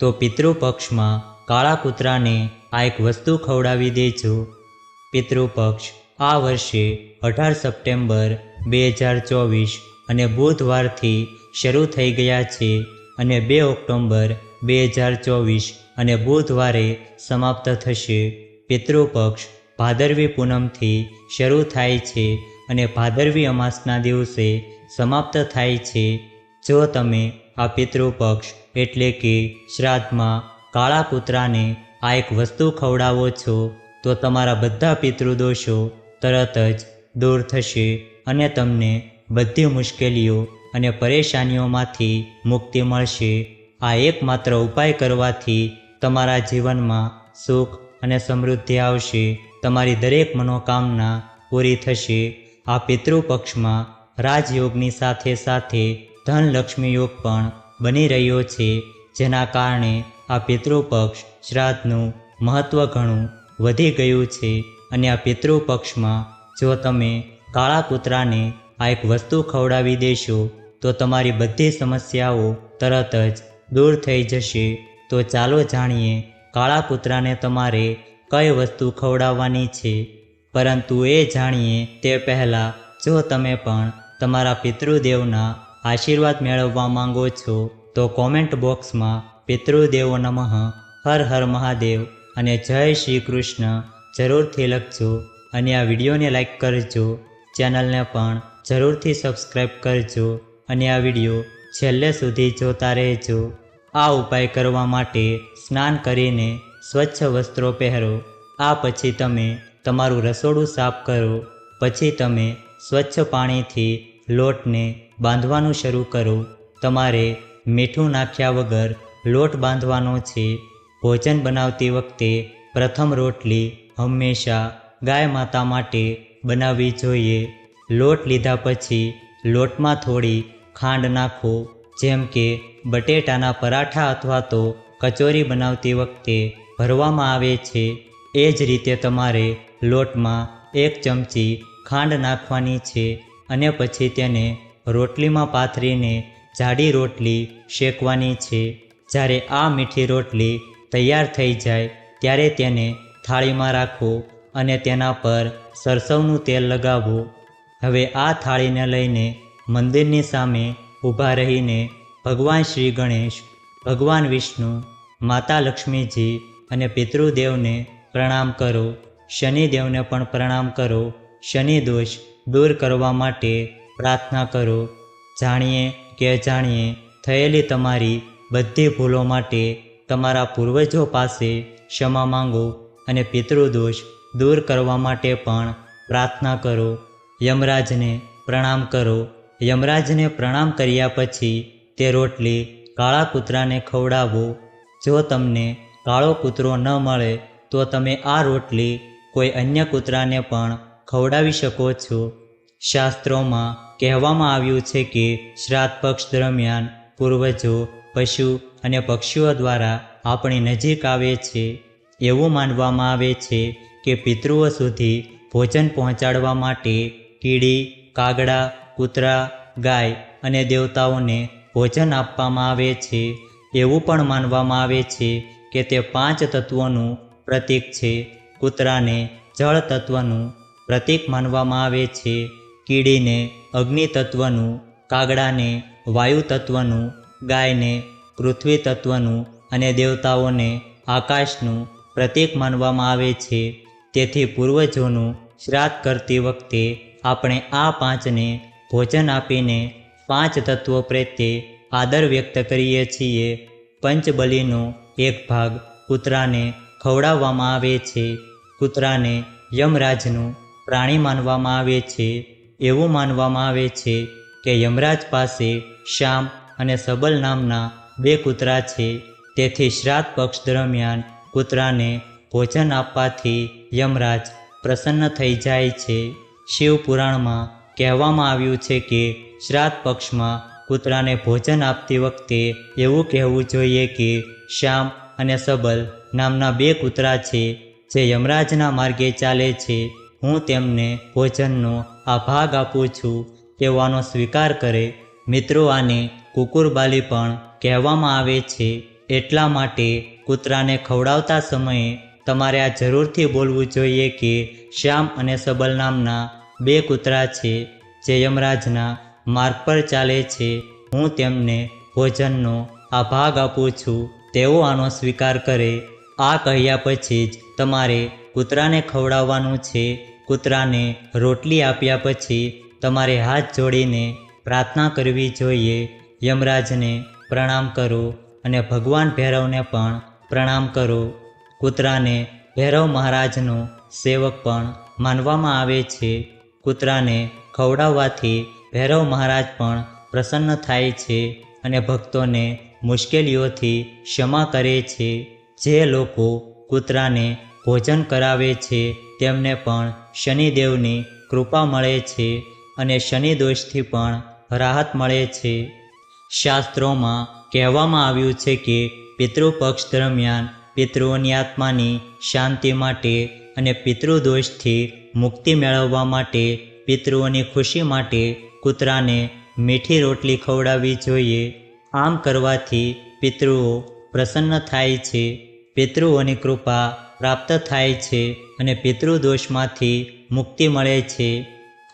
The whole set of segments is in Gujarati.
તો પિતૃપક્ષમાં કાળા કૂતરાને આ એક વસ્તુ ખવડાવી દેજો. પિતૃપક્ષ આ વર્ષે અઢાર સપ્ટેમ્બર બે હજાર ચોવીસ અને બુધવારથી શરૂ થઈ ગયા છે અને બે ઓક્ટોબર બે હજાર ચોવીસ અને બુધવારે સમાપ્ત થશે. પિતૃપક્ષ ભાદરવી પૂનમથી શરૂ થાય છે અને ભાદરવી અમાસના દિવસે સમાપ્ત થાય છે. જો તમે આ પિતૃપક્ષ એટલે કે શ્રાદ્ધમાં કાળા કૂતરાને આ એક વસ્તુ ખવડાવો છો, તો તમારા બધા પિતૃદોષો તરત જ દૂર થશે અને તમને બધી મુશ્કેલીઓ અને પરેશાનીઓમાંથી મુક્તિ મળશે. આ એકમાત્ર ઉપાય કરવાથી તમારા જીવનમાં સુખ અને સમૃદ્ધિ આવશે. તમારી દરેક મનોકામના પૂરી થશે. આ પિતૃપક્ષમાં રાજયોગની સાથે સાથે ધનલક્ષ્મી યોગ પણ બની રહ્યો છે, જેના કારણે આ પિતૃપક્ષ શ્રાદ્ધનું મહત્ત્વ ઘણું વધી ગયું છે અને આ પિતૃપક્ષમાં જો તમે કાળા કૂતરાને આ એક વસ્તુ ખવડાવી દેશો, તો તમારી બધી સમસ્યાઓ તરત જ દૂર થઈ જશે. તો ચાલો જાણીએ કાળા કૂતરાને તમારે કઈ વસ્તુ ખવડાવવાની છે. પરંતુ એ જાણીએ તે પહેલાં, જો તમે પણ તમારા પિતૃદેવના આશીર્વાદ મેળવવા માંગો છો, તો કોમેન્ટ બોક્સમાં પિતૃદેવો નમઃ, હર હર મહાદેવ અને જય શ્રી કૃષ્ણ જરૂરથી લખજો અને આ વિડીયોને લાઈક કરજો, ચેનલને પણ જરૂરથી સબસ્ક્રાઈબ કરજો અને આ વીડિયો છેલ્લે સુધી જોતા રહેજો. આ ઉપાય કરવા માટે સ્નાન કરીને સ્વચ્છ વસ્ત્રો પહેરો, આ પછી તમે તમારું રસોડું સાફ કરો, પછી તમે સ્વચ્છ પાણીથી લોટને બાંધવાનું શરૂ કરો. તમારે મીઠું નાખ્યા વગર લોટ બાંધવાનો છે. ભોજન બનાવતી વખતે પ્રથમ રોટલી હંમેશા ગાય માતા માટે બનાવવી જોઈએ. લોટ લીધા પછી લોટમાં થોડી ખાંડ નાખો. જેમ કે બટેટાના પરાઠા અથવા તો કચોરી બનાવતી વખતે ભરવામાં આવે છે. એ જ રીતે તમારે લોટમાં એક ચમચી ખાંડ નાખવાની છે. અને પછી તેને રોટલીમાં પાથરીને જાડી રોટલી શેકવાની છે. જ્યારે આ મીઠી રોટલી તૈયાર થઈ જાય, ત્યારે તેને થાળીમાં રાખો અને તેના પર સરસવનું તેલ લગાવો. હવે આ થાળીને લઈને મંદિરની સામે ઊભા રહીને ભગવાન શ્રી ગણેશ, ભગવાન વિષ્ણુ, માતા લક્ષ્મીજી અને પિતૃદેવને પ્રણામ કરો. શનિદેવને પણ પ્રણામ કરો. શનિ દોષ દૂર કરવા માટે પ્રાર્થના કરો. જાણીએ કે અજાણીએ થયેલી તમારી બધી ભૂલો માટે તમારા પૂર્વજો પાસે ક્ષમા માંગો અને પિતૃદોષ દૂર કરવા માટે પણ પ્રાર્થના કરો. યમરાજને પ્રણામ કરો. યમરાજને પ્રણામ કર્યા પછી તે રોટલી કાળા કૂતરાને ખવડાવો. જો તમને કાળો કૂતરો ન મળે, તો તમે આ રોટલી કોઈ અન્ય કૂતરાને પણ ખવડાવી શકો છો. શાસ્ત્રોમાં કહેવામાં આવ્યું છે કે શ્રાદ્ધ પક્ષ દરમિયાન પૂર્વજો, પશુ અને પક્ષીઓ દ્વારા આપણી નજીક આવે છે. એવું માનવામાં આવે છે કે પિતૃઓ સુધી ભોજન પહોંચાડવા માટે કીડી, કાગડા, કૂતરા, ગાય અને દેવતાઓને ભોજન આપવામાં આવે છે. એવું પણ માનવામાં આવે છે કે તે પાંચ તત્વોનું પ્રતીક છે. કૂતરાને જળ તત્વનું પ્રતીક માનવામાં આવે છે કીડીને અગ્નિ તત્વનું કાગડાને વાયુ તત્વનું ગાયને પૃથ્વી તત્વનું અને દેવતાઓને આકાશનું પ્રતીક માનવામાં આવે છે. તેથી પૂર્વજોનું શ્રાદ્ધ કરતી વખતે આપણે આ પાંચને ભોજન આપીને પાંચ તત્વો પ્રત્યે આદર વ્યક્ત કરીએ છીએ. પંચબલીનો એક ભાગ કૂતરાને ખવડાવવામાં આવે છે. કૂતરાને યમરાજનું પ્રાણી માનવામાં આવે છે, એવું માનવામાં આવે છે કે યમરાજ પાસે શ્યામ અને સબલ નામના બે કૂતરા છે. તેથી શ્રાદ્ધ પક્ષ દરમિયાન કૂતરાને ભોજન આપવાથી યમરાજ પ્રસન્ન થઈ જાય છે. શિવ પુરાણમાં કહેવામાં આવ્યું છે કે શ્રાદ્ધ પક્ષમાં કૂતરાને ભોજન આપતી વખતે એવું કહેવું જોઈએ કે શ્યામ અને સબલ નામના બે કૂતરા છે જે યમરાજના માર્ગે ચાલે છે. હું તેમને ભોજનનો આ ભાગ આપું છું તેવાનો સ્વીકાર કરે. મિત્રો, આને કુકુરબાલી પણ કહેવામાં આવે છે. એટલા માટે કૂતરાને ખવડાવતા સમયે તમારે આ જરૂરથી બોલવું જોઈએ કે શ્યામ અને સબલ નામના બે કૂતરા છે જે યમરાજના માર્ગ પર ચાલે છે. હું તેમને ભોજનનો આ ભાગ આપું છું. તેઓ આનો સ્વીકાર કરે. આ કહ્યા પછી જ તમારે કૂતરાને ખવડાવવાનું છે. કૂતરાને રોટલી આપ્યા પછી તમારે હાથ જોડીને પ્રાર્થના કરવી જોઈએ. યમરાજને પ્રણામ કરો અને ભગવાન ભૈરવને પણ પ્રણામ કરો. કૂતરાને ભૈરવ મહારાજનો સેવક પણ માનવામાં આવે છે. કૂતરાને ખવડાવવાથી ભૈરવ મહારાજ પણ પ્રસન્ન થાય છે અને ભક્તોને મુશ્કેલીઓથી ક્ષમા કરે છે. જે લોકો કૂતરાને ભોજન કરાવે છે, તેમને પણ શનિદેવની કૃપા મળે છે અને શનિ દોષથી પણ રાહત મળે છે. શાસ્ત્રોમાં કહેવામાં આવ્યું છે કે પિતૃપક્ષ દરમિયાન પિતૃઓની આત્માની શાંતિ માટે અને પિતૃદોષથી મુક્તિ મેળવવા માટે પિતૃઓની ખુશી માટે કૂતરાને મીઠી રોટલી ખવડાવવી જોઈએ. આમ કરવાથી પિતૃઓ પ્રસન્ન થાય છે. પિતૃઓની કૃપા પ્રાપ્ત થાય છે અને પિતૃદોષમાંથી મુક્તિ મળે છે.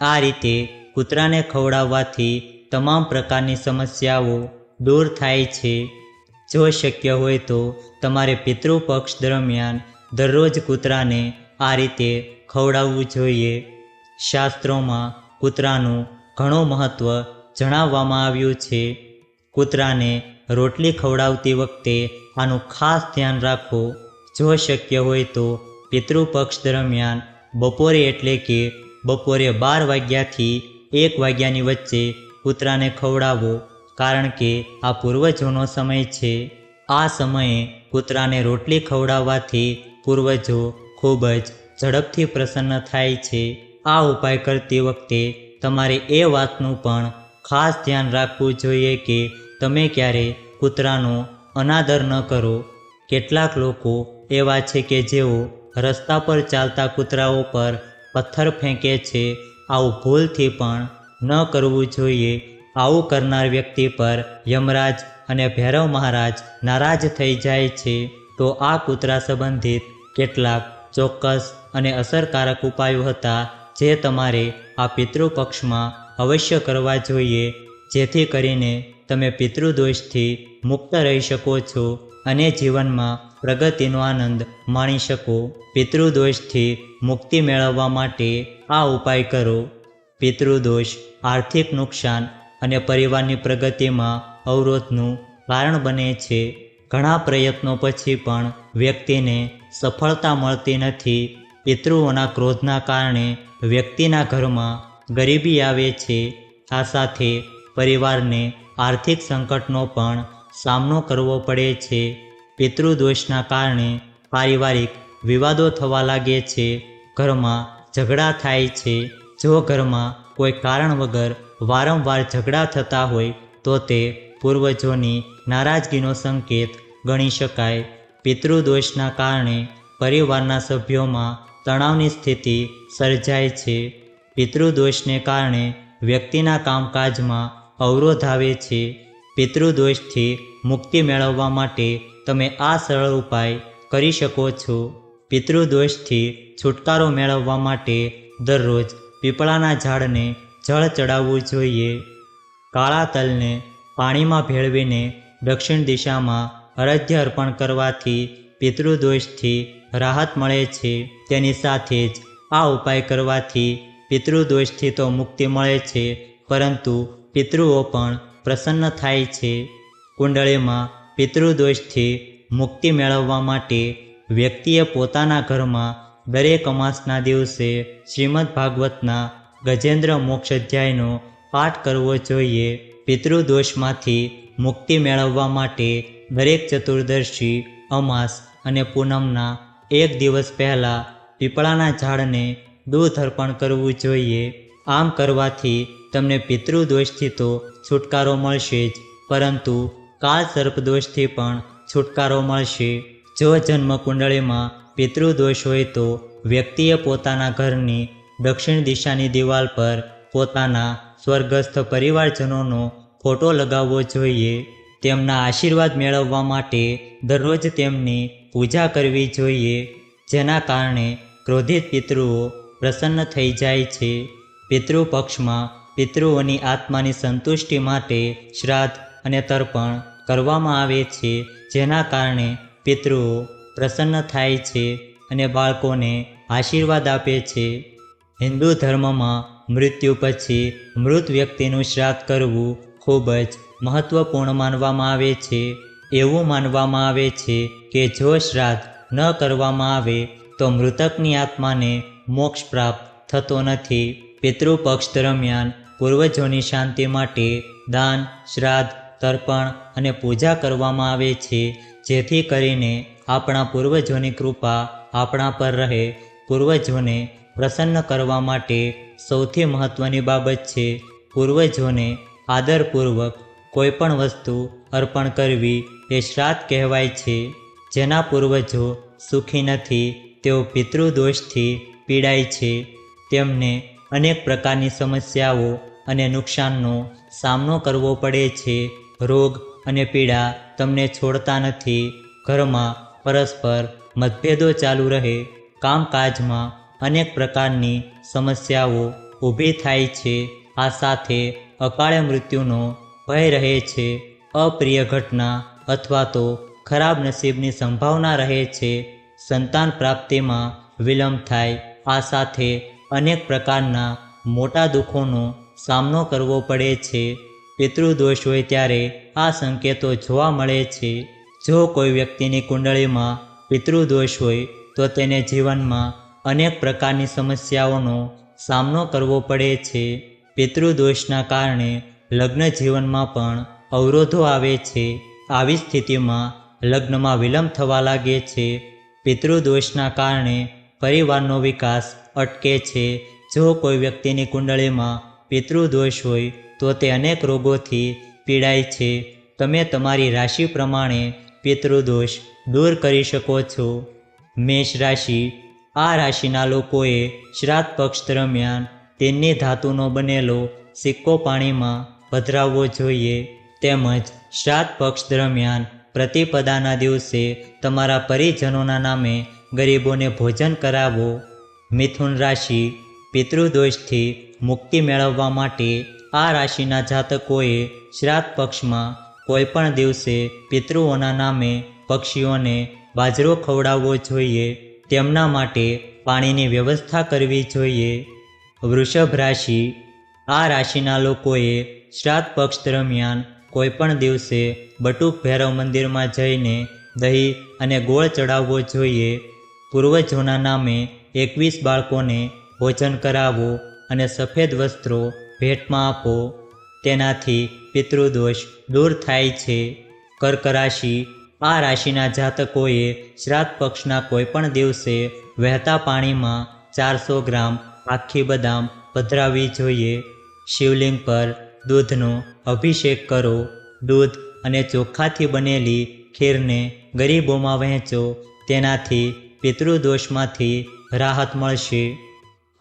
આ રીતે કૂતરાને ખવડાવવાથી તમામ પ્રકારની સમસ્યાઓ દૂર થાય છે. જો શક્ય હોય તો તમારે પિતૃપક્ષ દરમિયાન દરરોજ કૂતરાને આ રીતે ખવડાવવું જોઈએ. શાસ્ત્રોમાં કૂતરાનું ઘણું મહત્ત્વ જણાવવામાં આવ્યું છે. કૂતરાને રોટલી ખવડાવતી વખતે આનું ખાસ ધ્યાન રાખો. જો શક્ય હોય તો પિતૃપક્ષ દરમિયાન બપોરે એટલે કે બપોરે બાર વાગ્યાથી એક વાગ્યાની વચ્ચે કૂતરાને ખવડાવો, કારણ કે આ પૂર્વજોનો સમય છે. આ સમયે કૂતરાને રોટલી ખવડાવવાથી પૂર્વજો ખૂબ જ ઝડપથી પ્રસન્ન થાય છે. આ ઉપાય કરતી વખતે તમારે એ વાતનું પણ ખાસ ધ્યાન રાખવું જોઈએ કે તમે ક્યારે કૂતરાનો અનાદર ન કરો. કેટલાક લોકો એવા છે કે જેઓ રસ્તા પર ચાલતા કૂતરાઓ પર પથ્થર ફેંકે છે. આવું ભૂલથી પણ ન કરવું જોઈએ. આવું કરનાર વ્યક્તિ પર યમરાજ અને ભૈરવ મહારાજ નારાજ થઈ જાય છે. તો આ કૂતરા સંબંધિત કેટલાક ચોક્કસ અને અસરકારક ઉપાયો હતા જે તમારે આ પિતૃપક્ષમાં અવશ્ય કરવા જોઈએ. જેથી કરીને તમે પિતૃદોષથી મુક્ત રહી શકો છો અને જીવનમાં પ્રગતિનો આનંદ માણી શકો. પિતૃદોષથી મુક્તિ મેળવવા માટે આ ઉપાય કરો. પિતૃદોષ આર્થિક નુકસાન અને પરિવારની પ્રગતિમાં અવરોધનું કારણ બને છે. ઘણા પ્રયત્નો પછી પણ વ્યક્તિને સફળતા મળતી નથી. પિતૃઓના ક્રોધના કારણે વ્યક્તિના ઘરમાં ગરીબી આવે છે. આ સાથે પરિવારને આર્થિક સંકટનો પણ સામનો કરવો પડે છે. પિતૃદોષના કારણે પારિવારિક વિવાદો થવા લાગે છે. ઘરમાં ઝઘડા થાય છે. જો ઘરમાં કોઈ કારણ વગર વારંવાર ઝઘડા થતા હોય, તો તે પૂર્વજોની નારાજગીનો સંકેત ગણી શકાય. પિતૃદોષના કારણે પરિવારના સભ્યોમાં તણાવની સ્થિતિ સર્જાય છે. પિતૃદોષને કારણે વ્યક્તિના કામકાજમાં અવરોધ આવે છે. પિતૃદોષથી મુક્તિ મેળવવા માટે તમે આ સરળ ઉપાય કરી શકો છો. પિતૃદોષથી છુટકારો મેળવવા માટે દરરોજ પીપળાના ઝાડને જળ ચડાવવું જોઈએ. કાળા તલને પાણીમાં ભેળવીને દક્ષિણ દિશામાં અરધ્ય અર્પણ કરવાથી પિતૃદોષથી રાહત મળે છે. તેની સાથે જ આ ઉપાય કરવાથી પિતૃદોષથી તો મુક્તિ મળે છે, પરંતુ પિતૃઓ પણ પ્રસન્ન થાય છે. કુંડળીમાં પિતૃદોષથી મુક્તિ મેળવવા માટે વ્યક્તિએ પોતાના ઘરમાં દરેક અમાસના દિવસે શ્રીમદ ભાગવતના ગજેન્દ્ર મોક્ષ અધ્યાયનો પાઠ કરવો જોઈએ. પિતૃદોષમાંથી મુક્તિ મેળવવા માટે દરેક ચતુર્દશી, અમાસ અને પૂનમના એક દિવસ પહેલાં પીપળાના ઝાડને દૂધ અર્પણ કરવું જોઈએ. આમ કરવાથી તમને પિતૃદોષથી તો છુટકારો મળશે જ, પરંતુ કાળ સર્પદોષથી પણ છુટકારો મળશે. જો જન્મ કુંડળીમાં પિતૃદોષ હોય તો વ્યક્તિએ પોતાના ઘરની દક્ષિણ દિશાની દિવાલ પર પોતાના સ્વર્ગસ્થ પરિવારજનોનો ફોટો લગાવવો જોઈએ. તેમના આશીર્વાદ મેળવવા માટે દરરોજ તેમની પૂજા કરવી જોઈએ, જેના કારણે ક્રોધિત પિતૃઓ પ્રસન્ન થઈ જાય છે. પિતૃ પક્ષમાં પિતૃઓની આત્માની સંતુષ્ટિ માટે શ્રાદ્ધ અને તર્પણ કરવામાં આવે છે, જેના કારણે પિતૃઓ પ્રસન્ન થાય છે અને બાળકોને આશીર્વાદ આપે છે. હિન્દુ ધર્મમાં મૃત્યુ પછી મૃત વ્યક્તિનું શ્રાદ્ધ કરવું ખૂબ જ મહત્વપૂર્ણ માનવામાં આવે છે. એવું માનવામાં આવે છે કે જો શ્રાદ્ધ ન કરવામાં આવે, તો મૃતકની આત્માને મોક્ષ પ્રાપ્ત થતો નથી. પિતૃપક્ષ દરમિયાન પૂર્વજોની શાંતિ માટે દાન, શ્રાદ્ધ, તર્પણ અને પૂજા કરવામાં આવે છે, જેથી કરીને આપણા પૂર્વજોની કૃપા આપણા પર રહે. પૂર્વજોને પ્રસન્ન કરવા માટે સૌથી મહત્ત્વની બાબત છે, પૂર્વજોને આદરપૂર્વક કોઈ પણ વસ્તુ અર્પણ કરવી એ શ્રાદ્ધ કહેવાય છે. જેના પૂર્વજો સુખી નથી, તેઓ પિતૃદોષથી પીડાય છે. તેમને અનેક પ્રકારની સમસ્યાઓ અને નુકસાનનો સામનો કરવો પડે છે. રોગ અને પીડા તમને છોડતા નથી. ઘરમાં પરસ્પર મતભેદો ચાલુ રહે. કામકાજમાં અનેક પ્રકારની સમસ્યાઓ ઊભી થાય છે. આ સાથે અકાળે મૃત્યુનો ભય રહે છે. અપ્રિય ઘટના અથવા તો ખરાબ નસીબની સંભાવના રહે છે. સંતાન પ્રાપ્તિમાં વિલંબ થાય. આ સાથે અનેક પ્રકારના મોટા દુઃખોનો સામનો કરવો પડે છે. પિતૃદોષ હોય ત્યારે આ સંકેતો જોવા મળે છે. જો કોઈ વ્યક્તિની કુંડળીમાં પિતૃદોષ હોય, તો તેને જીવનમાં અનેક પ્રકારની સમસ્યાઓનો સામનો કરવો પડે છે. પિતૃદોષના કારણે લગ્ન જીવનમાં પણ અવરોધો આવે છે. આવી સ્થિતિમાં લગ્નમાં વિલંબ થવા લાગે છે. પિતૃદોષના કારણે પરિવારનો વિકાસ અટકે છે. જો કોઈ વ્યક્તિની કુંડળીમાં પિતૃદોષ હોય તો તે અનેક રોગોથી પીડાય છે. તમે તમારી રાશિ પ્રમાણે પિતૃદોષ દૂર કરી શકો છો. મેષ રાશિ. આ રાશિના લોકોએ શ્રાદ્ધ પક્ષ દરમિયાન તેમની ધાતુનો બનેલો સિક્કો પાણીમાં પધરાવવો જોઈએ. તેમજ શ્રાદ્ધ પક્ષ દરમિયાન પ્રતિપદાના દિવસે તમારા પરિજનોના નામે ગરીબોને ભોજન કરાવો. મિથુન રાશિ. પિતૃદોષથી મુક્તિ મેળવવા માટે આ રાશિના જાતકોએ શ્રાદ્ધ પક્ષમાં કોઈ પણ દિવસે પિતૃઓના નામે પક્ષીઓને બાજરો ખવડાવવો જોઈએ. તેમના માટે પાણીની વ્યવસ્થા કરવી જોઈએ. વૃષભ રાશિ. આ રાશિના લોકોએ શ્રાદ્ધ પક્ષ દરમિયાન કોઈપણ દિવસે બટુક ભૈરવ મંદિરમાં જઈને દહીં અને ગોળ ચડાવવો જોઈએ. પૂર્વજોના નામે એકવીસ બાળકોને ભોજન કરાવો. અને સફેદ વસ્ત્રો ભેટમાં આપો. તેનાથી પિતૃદોષ દૂર થાય છે. કર્ક રાશિ આ રાશિના જાતકોએ શ્રાદ્ધ પક્ષના કોઈપણ દિવસે વહેતા પાણીમાં ચારસો ગ્રામ આખી બદામ પધરાવવી જોઈએ. શિવલિંગ પર દૂધનો અભિષેક કરો. દૂધ અને ચોખાથી બનેલી ખીરને ગરીબોમાં વહેંચો. તેનાથી પિતૃદોષમાંથી રાહત મળશે.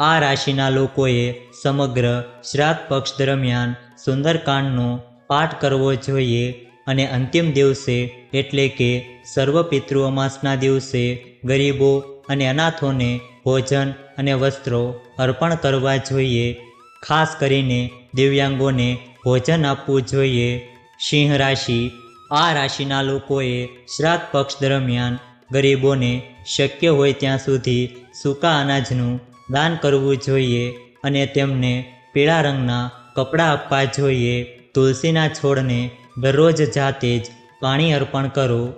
આ રાશિના લોકોએ સમગ્ર શ્રાદ્ધ પક્ષ દરમિયાન સુંદરકાંડનો પાઠ કરવો જોઈએ અને અંતિમ દિવસે એટલે કે સર્વ પિતૃ અમાસના દિવસે ગરીબો અને અનાથોને ભોજન અને વસ્ત્રો અર્પણ કરવા જોઈએ. ખાસ કરીને દિવ્યાંગોને ભોજન આપવું જોઈએ. સિંહ રાશિ. આ રાશિના લોકોએ શ્રાદ્ધ પક્ષ દરમિયાન ગરીબોને શક્ય હોય ત્યાં સુધી સૂકા અનાજનું દાન કરવું જોઈએ અને તેમને પીળા રંગના કપડાં આપવા જોઈએ. તુલસીના છોડને દરરોજ જાતે જ પાણી અર્પણ કરો.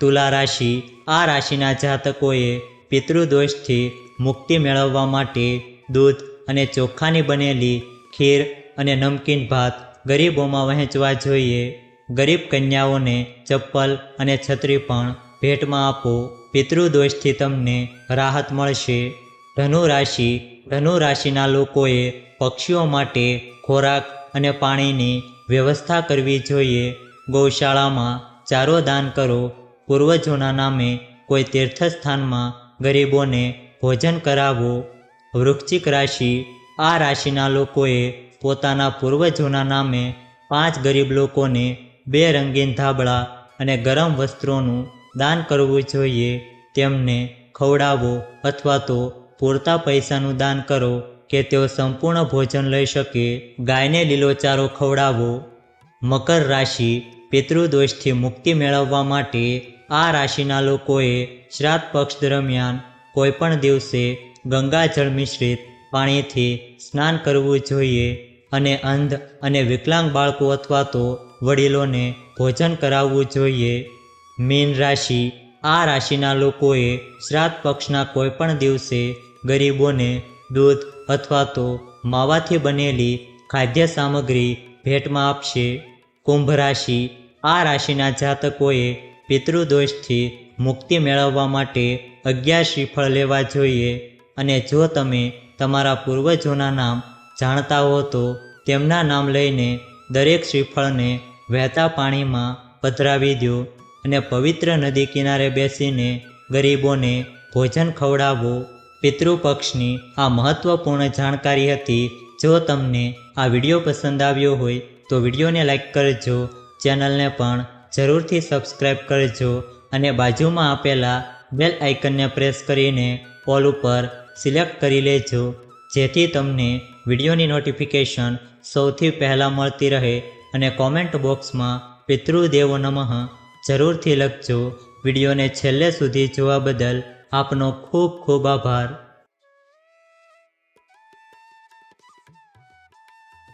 તુલા રાશિ આ રાશિના જાતકોએ પિતૃદોષથી મુક્તિ મેળવવા માટે દૂધ અને ચોખાની બનેલી ખીર અને નમકીન ભાત ગરીબોમાં વહેંચવા જોઈએ. ગરીબ કન્યાઓને ચપ્પલ અને છત્રી પણ ભેટમાં આપો. પિતૃદોષથી તમને રાહત મળશે. ધનુ રાશિ ધનુ રાશિના લોકોએ પક્ષીઓ માટે ખોરાક અને પાણીની વ્યવસ્થા કરવી જોઈએ. ગૌશાળામાં ચારો દાન કરો. પૂર્વજોના નામે કોઈ તીર્થસ્થાનમાં ગરીબોને ભોજન કરાવો. વૃક્ષિક રાશિ, આ રાશિના લોકોએ પોતાના પૂર્વજોના નામે પાંચ ગરીબ લોકોને બે રંગીન ધાબળા અને ગરમ વસ્ત્રોનું દાન કરવું જોઈએ. તેમને ખવડાવો અથવા તો પૂરતા પૈસાનું દાન કરો કે તેઓ સંપૂર્ણ ભોજન લઈ શકે, ગાયને લીલો ચારો ખવડાવો. મકર રાશિ પિતૃદોષથી મુક્તિ મેળવવા માટે આ રાશિના લોકોએ શ્રાદ્ધ પક્ષ દરમિયાન કોઈપણ દિવસે ગંગાજળ મિશ્રિત પાણીથી સ્નાન કરવું જોઈએ અને અંધ અને વિકલાંગ બાળકો અથવા તો વડીલોને ભોજન કરાવવું જોઈએ. મીન રાશિ આ રાશિના લોકોએ શ્રાદ્ધ પક્ષના કોઈપણ દિવસે ગરીબોને દૂધ અથવા તો માવાથી બનેલી ખાદ્ય સામગ્રી ભેટમાં આપશે. કુંભ રાશિ. આ રાશિના જાતકોએ પિતૃદોષથી મુક્તિ મેળવવા માટે અગિયાર શ્રીફળ લેવા જોઈએ. અને જો તમે તમારા પૂર્વજોના નામ જાણતા હો તો તેમના નામ લઈને દરેક શ્રીફળને વહેતા પાણીમાં પધરાવી દો અને પવિત્ર નદી કિનારે બેસીને ગરીબોને ભોજન ખવડાવો. પિતૃપક્ષની આ મહત્વપૂર્ણ જાણકારી હતી. જો તમને આ વીડિયો પસંદ આવ્યો હોય, તો વિડીયોને લાઇક કરજો, ચેનલને પણ જરૂરથી સબસ્ક્રાઈબ કરજો અને બાજુમાં આપેલા બેલ આઇકનને પ્રેસ કરીને ઓલ ઉપર સિલેક્ટ કરી લેજો, જેથી તમને વિડીયોની નોટિફિકેશન સૌથી પહેલાં મળતી રહે અને કોમેન્ટ બોક્સમાં પિતૃદેવો નમઃ જરૂરથી લખજો. વિડીયોને છેલ્લે સુધી જોવા બદલ આપનો ખૂબ ખૂબ આભાર.